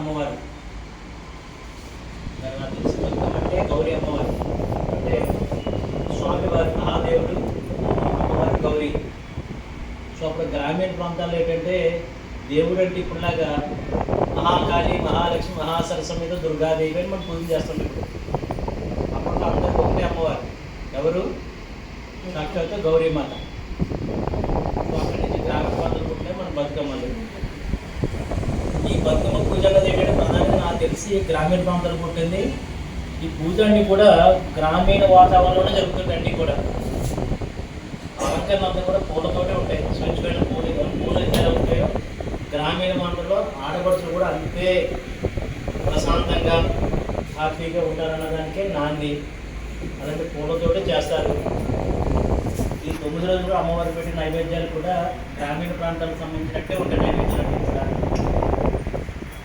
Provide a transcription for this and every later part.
అమ్మవారు. తర్వాత అంటే గౌరీ అమ్మవారు. అంటే స్వామివారి మహాదేవుడు అమ్మవారి గౌరీ. సో అప్పుడు గ్రామీణ ప్రాంతాల్లో ఏంటంటే దేవుడు అంటే ఇప్పుడులాగా మహాకాళి మహాలక్ష్మి మహాసరస్వ మీద దుర్గాదేవి అని మనం పూజ చేస్తుంటాం. ఇప్పుడు అప్పట్లో అందరూ ఒకటే అమ్మవారు. ఎవరు? సాక్షాత్తు గౌరీమాత సో అక్కడి నుంచి గ్రామీణ ప్రాంతాలు పుట్టిన మన బతుకమ్మలు ఈ బతుకమ్మ పూజ అనేది ఏంటంటే ప్రధానంగా నాకు గ్రామీణ ప్రాంతాలు పుట్టింది. ఈ పూజ అన్ని కూడా గ్రామీణ వాతావరణంలోనే జరుగుతుంది అన్నీ కూడా. అలంకరణ అంతా కూడా పూలతోటే ఉంటాయి. స్వచ్ఛమైన పూలు పూలు ఎలా ఉంటాయో గ్రామీణ ప్రాంతంలో ఆడపడుచులు కూడా అంతే ప్రశాంతంగా హ్యాపీగా ఉంటారన్న దానికే నాంది. అలాంటి పూలతోటే చేస్తారు. ఈ తొమ్మిది రోజులు అమ్మవారు పెట్టిన నైవేద్యాలు కూడా గ్రామీణ ప్రాంతాలకు సంబంధించినట్టే ఉంటాయి నైవేద్యాలు కూడా.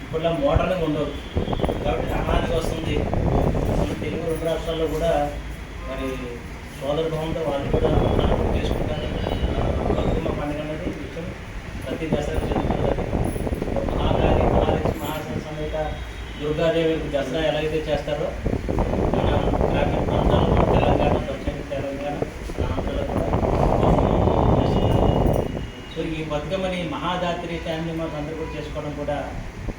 ఇప్పుడు మోడర్న్గా ఉండవు. కాబట్టి సమానంగా వస్తుంది. మన తెలుగు రెండు రాష్ట్రాల్లో కూడా మరి సోదర భావంతో వాళ్ళు కూడా అన్నదానం చేసుకుంటారు. బతుకమ్మ పండుగ అనేది నిత్యం ప్రతి దసరా జరుగుతుంది. మహాకాళి మహాలక్ష్మి మహాసన సమేత దుర్గాదేవి దసరా ఎలా అయితే చేస్తారో మన గ్రామీణ ప్రాంతాల్లో మన తెలంగాణ దక్షిణ తెలంగాణ ఆంధ్రలో కూడా సో ఈ బతుకమ్మని మహాదాత్రి ఫ్యామిలీ మాకు అందరూ కూడా చేసుకోవడం కూడా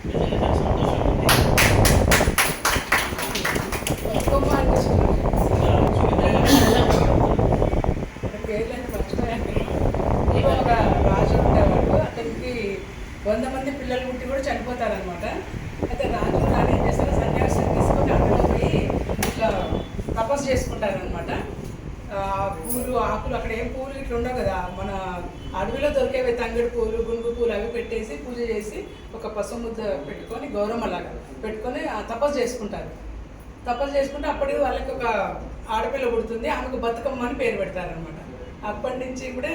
నిజంగా చాలా సంతోషంగా ఉంది బతుకమ్మ అంటే ఇంకా సుమిత్ర గారు పేర్లని మర్చిపోయాను ఇక ఒక రాజు ఉండేవాడు అతనికి వంద మంది పిల్లలు పుట్టి కూడా అనమాట అయితే రాజు రాణి ఏం చేస్తారు సన్యాసం తీసుకొని అడవిలో పోయి ఇట్లా తపస్సు చేసుకుంటారనమాట పూలు ఆకులు అక్కడ ఏం పూలు ఇట్లా ఉండవు కదా. మన అడవిలో దొరికేవి తంగడి పూలు గుండు పూలు అవి పెట్టేసి పూజ చేసి ఒక పసుపు ముద్ద పెట్టుకొని గౌరమ్మలాగా పెట్టుకొని తపస్సు చేసుకుంటారు. తపస్సు చేసుకుంటే అప్పటికి వాళ్ళకి ఒక ఆడపిల్ల పుడుతుంది ఆమెకు బతుకమ్మ అని పేరు పెడతారనమాట అప్పటి నుంచి కూడా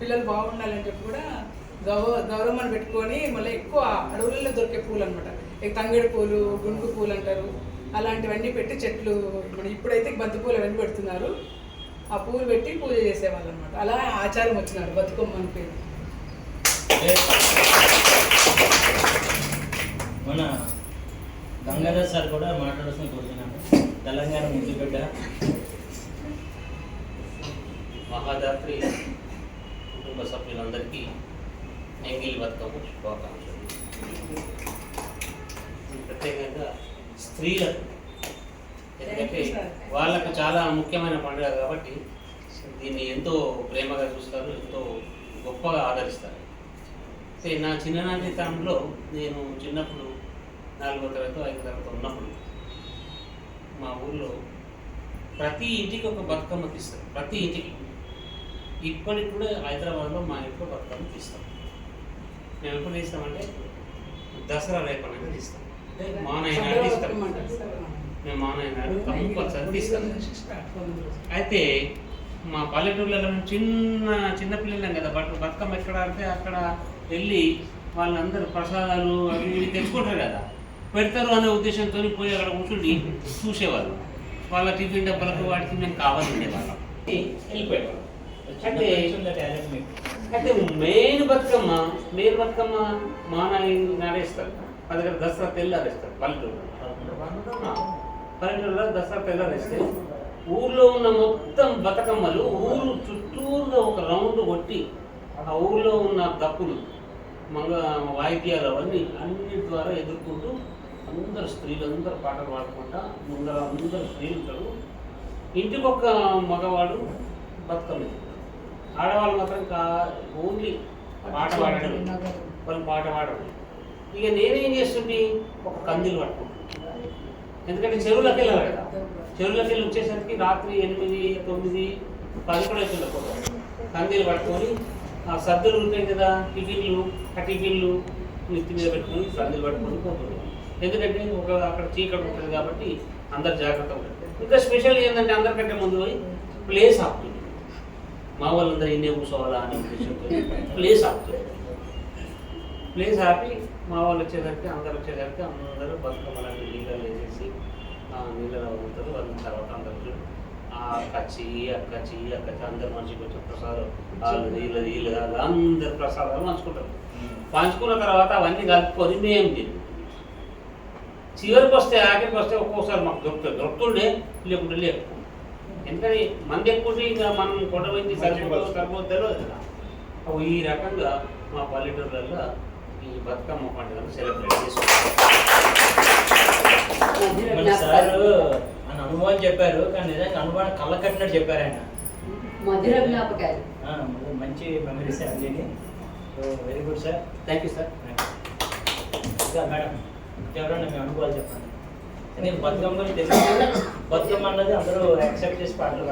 పిల్లలు బాగుండాలని చెప్పి కూడా గౌరవం గౌరమ్మని పెట్టుకొని మళ్ళీ ఎక్కువ అడవులలో దొరికే పూలు అనమాట తంగడి పూలు గుండు పూలు అంటారు. అలాంటివన్నీ పెట్టి చెట్లు మన ఇప్పుడైతే బంతి పూలు అవన్నీ పెడుతున్నారు. ఆ పూలు పెట్టి పూజ చేసేవాళ్ళు అనమాట అలా ఆచారం వచ్చినారు బతుకమ్మ అని పేరు. మన గంగాధర్ సార్ కూడా మాట్లాడాల్సిన కోరుతున్నాను తెలంగాణ ముద్దు బిడ్డ. మహాదాత్రి కుటుంబ సభ్యులందరికీ ఎంగిల్ బతుకమ్మ శుభాకాంక్షలు. ప్రత్యేకంగా స్త్రీలకు ఎందుకంటే వాళ్ళకు చాలా ముఖ్యమైన పండుగ కాబట్టి దీన్ని ఎంతో ప్రేమగా చూస్తారు ఎంతో గొప్పగా ఆదరిస్తారు. అయితే నా చిన్ననాటి తరంలో నేను చిన్నప్పుడు నాలుగో తరగతి ఐదో తరగతి ఉన్నప్పుడు మా ఊళ్ళో ప్రతి ఇంటికి ఒక బతుకమ్మ తీస్తారు ప్రతి ఇంటికి. ఇప్పటికి కూడా హైదరాబాద్లో మా ఇంట్లో బతుకమ్మ తీస్తాం. మేము ఎప్పుడు తీస్తామంటే దసరా రేపనగా తీస్తాం. అంటే మానయ్య నాడు తీస్తాం మేము మానయ్య నాడు కంపల్సరీ తీస్తాం. అయితే మా పల్లెటూళ్ళలో మేము చిన్న చిన్న పిల్లలం కదా. బట్ బతుకమ్మ ఎక్కడ ఆడితే అక్కడ వెళ్ళి వాళ్ళందరూ ప్రసాదాలు అవి ఇవి తెచ్చుకుంటారు కదా. పెడతారు అనే ఉద్దేశంతో పోయి అక్కడ కూర్చుని చూసేవాళ్ళు. వాళ్ళ టిఫిన్ డబ్బాలకు వాటికి మేము కావాలి ఉండేవాళ్ళం వెళ్ళిపోయేవాళ్ళం. అంటే అయితే మెయిన్ బతుకమ్మ మెయిన్ బతుకమ్మ మానాయి నాడేస్తారు మా దగ్గర దసరా తెల్లారేస్తారు పల్లెటూరు. పల్లెటూరులో దసరా తెల్లారేస్తే ఊర్లో ఉన్న మొత్తం బతుకమ్మలు ఊరు చుట్టూరుగా ఒక రౌండ్ కొట్టి ఆ ఊర్లో ఉన్న దప్పులు మగ వాయిద్యాలు అవన్నీ అన్నిటి ద్వారా ఎదుర్కొంటూ అందరు స్త్రీలు అందరూ పాటలు పాడుకుంటా ముందర అందరు స్త్రీలు ఉంటారు. ఇంటికి ఒక మగవాడు బతుకమ్మ. ఆడవాళ్ళు మాత్రం కా ఓన్లీ పాట పాడడం వాళ్ళు పాట పాడడం ఇక నేనేం చేస్తుంటే? ఒక కందిలు పట్టుకుంటాను ఎందుకంటే చెరువులకి వెళ్ళాలి కదా. చెరువులకి వెళ్ళి వచ్చేసరికి రాత్రి ఎనిమిది తొమ్మిది పది కూడా అవుతుంది కందీలు పట్టుకొని ఆ సద్దులు ఉంటాయి కదా టిఫిన్లు ఆ టిఫిన్లు నెత్తి మీద పెట్టుకొని సద్దులు పట్టుకొని పోతుంది ఎందుకంటే ఒక అక్కడ చీకటి ఉంటుంది కాబట్టి అందరు జాగ్రత్తగా ఉంటారు ఇంకా స్పెషల్ ఏంటంటే అందరికంటే ముందు పోయి ప్లేస్ ఆపుతుంది మా వాళ్ళందరూ ఇన్నే కూర్చోవాలా అనే ఉద్దేశంతో ప్లేస్ ఆపుతుంది ప్లేస్ ఆపి మా వాళ్ళు వచ్చేసరికి అందరు వచ్చేసరికి అందరూ బతుకమ్మలన్నీ నీళ్ళలో వేసేసి ఆ నీళ్ళలో ఉంటారు వాళ్ళ తర్వాత అందరూ ఆ కచ్చి అక్కచ్చి అక్కచ్చి అందరు మనిషికి వచ్చే ప్రసాదం వాళ్ళు వీళ్ళు వీళ్ళు వాళ్ళు అందరు ప్రసాదాలు పంచుకుంటారు. పంచుకున్న తర్వాత అవన్నీ కలుపుకొని మేము తిని చివరికి వస్తే ఆఖరికి వస్తే ఒక్కోసారి మాకు దొరుకుతుంది. దొరుకుతుండే లేకుంటే లేవు ఎందుకని మంది ఎక్కువ ఇంకా మనం కొట్టబోయింది సరిపోతుందో సరిపోతుందో తెలియదు కదా. అవి ఈ రకంగా మా పల్లెటూర్లలో ఈ బతుకమ్మ పండుగను సెలబ్రేట్ చేసుకుంటాం మన సార్ అని అనుభవం చెప్పారు కానీ నిజంగా అనుభవం కళ్ళ కట్టినట్టు చెప్పారు ఆయన మధుర జ్ఞాపకాలు ఆ, మంచి మెమరీస్ అండి so very good sir. Thank you sir. ఇంకా మేడం ఎవరన్నా మీ అనుభవాలు చెప్పండి. నేను బతుకమ్మ గురించి తెలుసు బతుకమ్మ అన్నది అందరూ యాక్సెప్ట్ చేసి పాటలు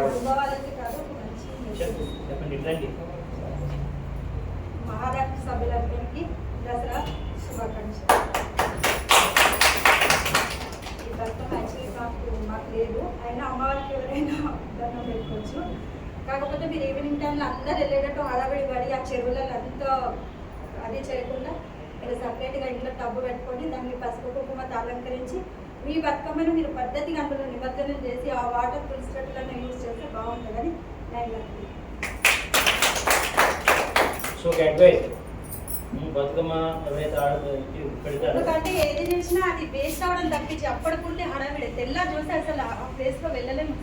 చెప్పండి రండి మహారాష్ట్ర సభ్యులందరికీ దసరా శుభాకాంక్షలు. ఈ బతుకమ్మ యాక్చువల్లీ మాకు మాకు లేదు. అయినా అమ్మవారికి ఎవరైనా దండం పెట్టుకోవచ్చు. కాకపోతే మీరు ఈవినింగ్ టైంలో అందరు వెళ్ళేటట్టు హడావిడి పడి ఆ చెరువులలో అంతా అది చేయకుండా మీరు సపరేట్గా ఇంట్లో టబ్బు పెట్టుకొని దాన్ని పసుపు కుంకుమ అలంకరించి మీ బతుకమ్మను మీరు పద్ధతిగా అందులో నిమజ్జనం చేసి ఆ వాటర్ తులసిటట్లను యూజ్ చేస్తే బాగుంటుందని నేను. సో అడ్వైస్ ఎందుకంటే ఏది చేసినా అది వేస్ట్ అవడం తప్పించి అప్పటికుంటే హడావిడి. తెల్ల చూస్తే అసలు ఆ ప్లేస్లో వెళ్ళలేము